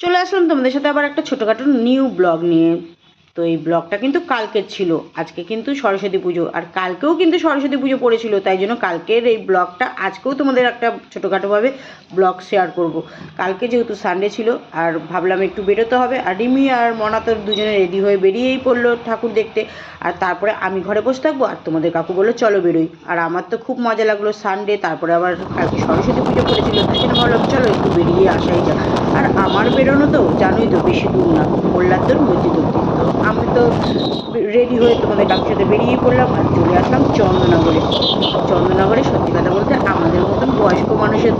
চলে আসলাম তোমাদের সাথে আবার একটা ছোটোখাটো নিউ ব্লগ নিয়ে। তো এই ব্লগটা কিন্তু কালকের ছিল, আজকে কিন্তু সরস্বতী পুজো। আর কালকেও কিন্তু সরস্বতী পুজো পড়েছিল, তাই জন্য কালকের এই ব্লগটা আজকেও তোমাদের একটা ছোটোখাটোভাবে ব্লগ শেয়ার করব। কালকে যেহেতু সানডে ছিল, আর ভাবলাম একটু বেরোতে হবে, আর রিমি আর মনা তো দুজনে রেডি হয়ে বেরিয়েই পড়ল ঠাকুর দেখতে। আর তারপরে আমি ঘরে বসে থাকব, আর তোমাদের কাকু বলল, চলো বেরোই। আর আমার তো খুব মজা লাগল সানডে তারপরে আবার কালকে সরস্বতী পুজো পড়েছিল, তাই জন্য ভাবলাম, চলো একটু বেরিয়ে আসাই যাক। আর আমার বেরোনো তো জানোই তো বেশি দূর না মোল্লার মসজিদ অব্দি তো আমি তো রেডি হয়ে তোমাদের ডাক সাথে বেরিয়ে পড়লাম আর চলে আসলাম চন্দ্রনগরে চন্দ্রনগরে সত্যি কথা বলতে আমাদের মতন বয়স্ক মানুষের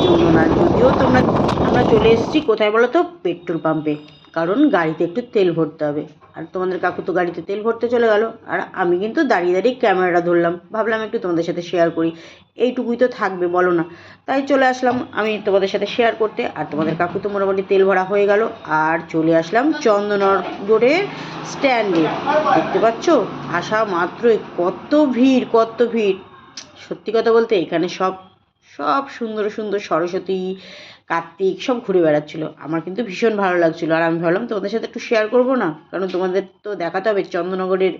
জন্য না। যদিও তোমরা, আমরা চলে এসেছি, কোথায় বলো তো পেট্রোল পাম্পে। কারণ গাড়িতে একটু তেল ভরতে হবে। আর তোমাদের কাকু তো গাড়িতে তেল ভরতে চলে গেল। আর আমি কিন্তু দাঁড়িয়ে দাঁড়িয়ে ক্যামেরাটা ধরলাম। ভাবলাম একটু তোমাদের সাথে শেয়ার করি। এইটুকুই তো থাকবে, বলো না। তাই চলে আসলাম আমি তোমাদের সাথে শেয়ার করতে। আর তোমাদের কাকু তো মোটামুটি তেল ভরা হয়ে গেল। আর চলে আসলাম চন্দননগরের স্ট্যান্ডে দেখতে পাচ্ছ? আসা মাত্রই। কত ভিড় কত ভিড়। সত্যি কথা বলতে এখানে সব সব সুন্দর সুন্দর সরস্বতী কার্তিক সব ঘুরে বেড়াচ্ছিল। আমার কিন্তু ভীষণ ভালো লাগছিল। আর আমি ভাবলাম, তোমাদের সাথে একটু শেয়ার করব না? কারণ তোমাদের তো দেখাতে হবে চন্দননগরের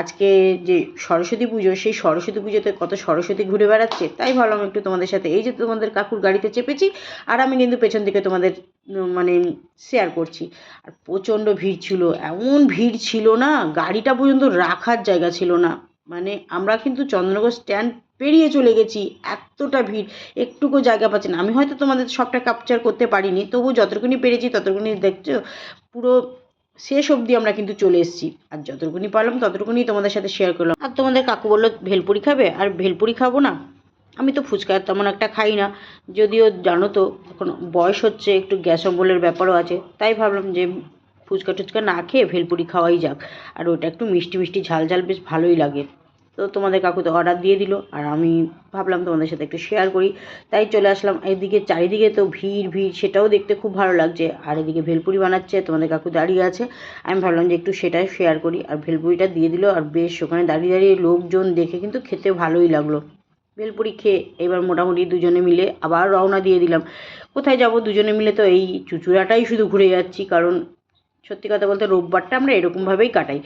আজকে যে সরস্বতী পুজো, সেই সরস্বতী পুজোতে কত সরস্বতী ঘুরে বেড়াচ্ছে? তাই ভাবলাম একটু তোমাদের সাথে। এই যে তোমাদের কাকুর গাড়িতে চেপেছি, আর আমি কিন্তু পেছন থেকে তোমাদের মানে শেয়ার করছি। আর প্রচণ্ড ভিড় ছিল। এমন ভিড় ছিল না, গাড়িটা পর্যন্ত রাখার জায়গা ছিল না। মানে আমরা কিন্তু চন্দ্রনগর স্ট্যান্ড পেরিয়ে চলে গেছি, এতটা ভিড়, একটুকু জায়গা পাচ্ছি না। আমি হয়তো তোমাদের সবটা ক্যাপচার করতে পারিনি, তবু যতটুকুনি পেরেছি ততটুকুনি দেখছ, পুরো শেষ অবধি আমরা কিন্তু চলে এসেছি। আর যতটুকুনি পারলাম ততটুকুনি তোমাদের সাথে শেয়ার করলাম। আর তোমাদের কাকু বলল, ভেলপুরি খাবে? আর ভেলপুরি খাব না। আমি তো ফুচকা তেমন একটা খাই না। যদিও জানো তো, এখন বয়স হচ্ছে, একটু গ্যাস অম্বলের ব্যাপারও আছে। তাই ভাবলাম যে ফুচকা টুচকা না খেয়ে ভেলপুরি খাওয়াই যাক। আর ওটা একটু মিষ্টি মিষ্টি ঝাল ঝাল বেশ ভালোই লাগে। তো তোমাদের কাকু তো অর্ডার দিয়ে দিল, আর আমি ভাবলাম তোমাদের সাথে একটু শেয়ার করি। তাই চলে আসলাম, এদিকে চারিদিকে তো ভিড় ভিড়, সেটাও দেখতে খুব ভালো লাগছে। আর এদিকে ভেলপুরি বানাচ্ছে, তোমাদের কাকু দাঁড়িয়ে আছে। আমি ভাবলাম যে একটু সেটাই শেয়ার করি, আর ভেলপুরিটা দিয়ে দিল, আর বেশ ওখানে দাঁড়িয়ে দাঁড়িয়ে লোকজন দেখে কিন্তু খেতে ভালোই লাগল। ভেলপুরি খেয়ে এবার মোটামুটি দুজনে মিলে আবার রওনা দিয়ে দিলাম। কোথায় যাব দুজনে মিলে তো এই চুচুড়াটাই শুধু ঘুরে যাচ্ছি, কারণ সত্যি কথা বলতে রোববারটা আমরা এরকমভাবেই কাটাই।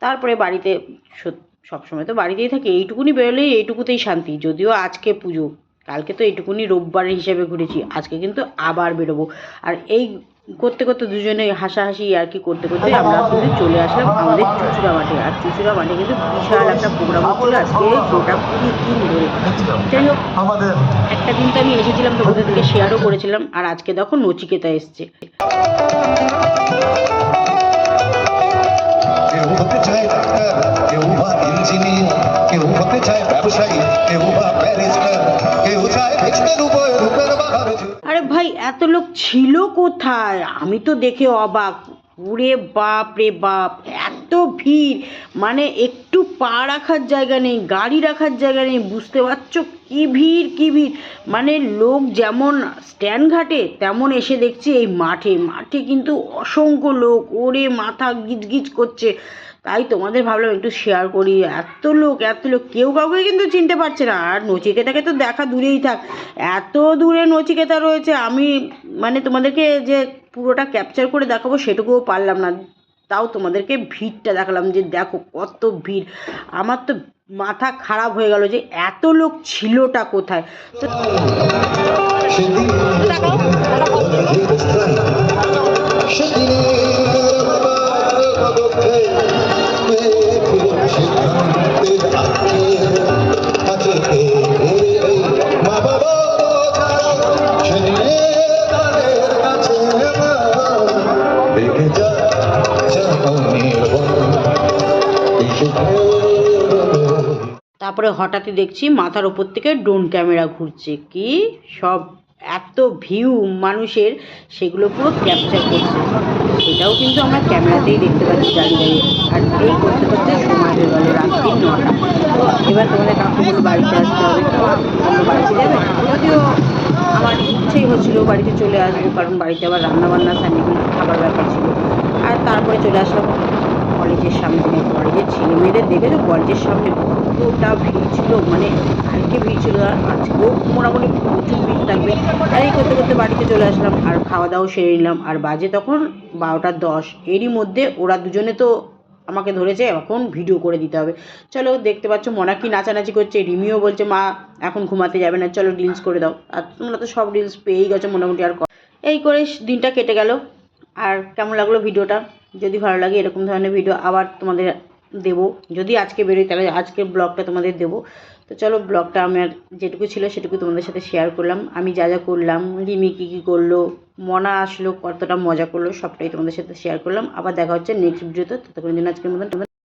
তারপরে বাড়িতে সত- সবসময় তো বাড়িতেই থাকি এইটুকুনি বেরোলেই এইটুকুতেই শান্তি যদিও আজকে পুজো কালকে তো এইটুকুনি রোববার হিসেবে ঘুরেছি আজকে কিন্তু আবার বেরোবো। আর এই করতে করতে দুজনে হাসাহাসি আর কি করতে করতে আমরা কিন্তু চলে আসলাম আমাদের চুচুড়া মাঠে আর চুচুড়া মাঠে কিন্তু বিশাল একটা প্রোগ্রাম হচ্ছিল আজকে গোটা কুড়ি দিন ধরে। যাই হোক একটা দিন তো আমি এসেছিলাম তোমাদের থেকে শেয়ারও করেছিলাম আর আজকে দেখো নচিকেতা এসছে। কেউ হতে চায় ডাক্তার, কেউ বা ইঞ্জিনিয়ার, কেউ হতে চায় ব্যবসায়ী, কেউ বা ব্যারিস্টার, কেউ চায় ভিক্ষের উপরে রূপের বাহার আরে ভাই, এত লোক ছিল কোথায়? আমি তো দেখে অবাক। ওরে বাপ রে বাপ, এত ভিড়। মানে একটু পা রাখার জায়গা নেই, গাড়ি রাখার জায়গা নেই, বুঝতে পারছ? কি ভিড় কি ভিড়? মানে লোক যেমন স্ট্যান্ড ঘাটে, তেমন এসে দেখছি এই মাঠে। মাঠে কিন্তু অসংখ্য লোক, ওরে মাথা গিজগিজ করছে। তাই তোমাদের ভাবলাম একটু শেয়ার করি। এত লোক এত লোক, কেউ কাউকে কিন্তু চিনতে পারছে না। আর নচিকেতাকে তো দেখা দূরেই থাক। এত দূরে নচিকেতা রয়েছে, আমি মানে তোমাদেরকে যে পুরোটা ক্যাপচার করে দেখাবো, সেটুকুও পারলাম না। তাও তোমাদেরকে ভিড়টা দেখালাম যে দেখো কত ভিড়। আমার তো মাথা খারাপ হয়ে গেল যে এত লোক ছিলটা কোথায়? তো তারপরে হঠাৎই দেখছি মাথার ওপর থেকে ড্রোন ক্যামেরা ঘুরছে। কি সব এত ভিউ মানুষের, সেগুলো পুরো ক্যাপচার করছে। সেটাও কিন্তু আমরা ক্যামেরাতেই দেখতে পাচ্ছি দাঁড়িয়ে আর এই করতে করতে সময় হয়ে গেল রাত্রি নটা। এবার তোমাদের কাকু বলে বাড়িতে আসতে হবে। বাড়িতে যাবে? যদিও আমার ইচ্ছেই হচ্ছিল বাড়িতে চলে আসব, কারণ বাড়িতে আবার রান্না বান্না সান্নি খাবার ব্যাপার ছিল। আর তারপরে চলে আসলাম। কলেজের সামনে মানে কলেজের ছেলে মেয়েদের দেখেছ? কলেজের সামনে কতটা ভিড় ছিল মানে কালকে ভিড় ছিল। আর আজকেও মোটামুটি প্রচুর ভিড় থাকবে। আর এই করতে করতে বাড়িতে চলে আসলাম, আর খাওয়া দাওয়া সেরে নিলাম। আর বাজে তখন বারোটা দশ। এরই মধ্যে ওরা দুজনে তো আমাকে ধরেছে, এখন ভিডিও করে দিতে হবে। চলো, দেখতে পাচ্ছ মনা কি নাচানাচি করছে। রিমিও বলছে, মা, এখন ঘুমাতে যাবে না। চলো রিলস করে দাও। আর তোমরা তো সব রিলস পেয়েই গেছো মোটামুটি। আর এই করে দিনটা কেটে গেল। আর কেমন লাগল ভিডিওটা? যদি ভালো লাগে এরকম ধরনের ভিডিও আবার তোমাদের দেব। যদি আজকে বেরোই, তাহলে আজকের ব্লগটা তোমাদের দেব। তো চলো ব্লগটা আমার যেটুকু ছিল সেটুকু তোমাদের সাথে শেয়ার করলাম। আমি যা যা করলাম, রিমি কী কী করল, মনা আসলো, কতটা মজা করল, সবটাই তোমাদের সাথে শেয়ার করলাম। আবার দেখা হচ্ছে নেক্সট ভিডিওতে ততক্ষণ দিন আজকের মতন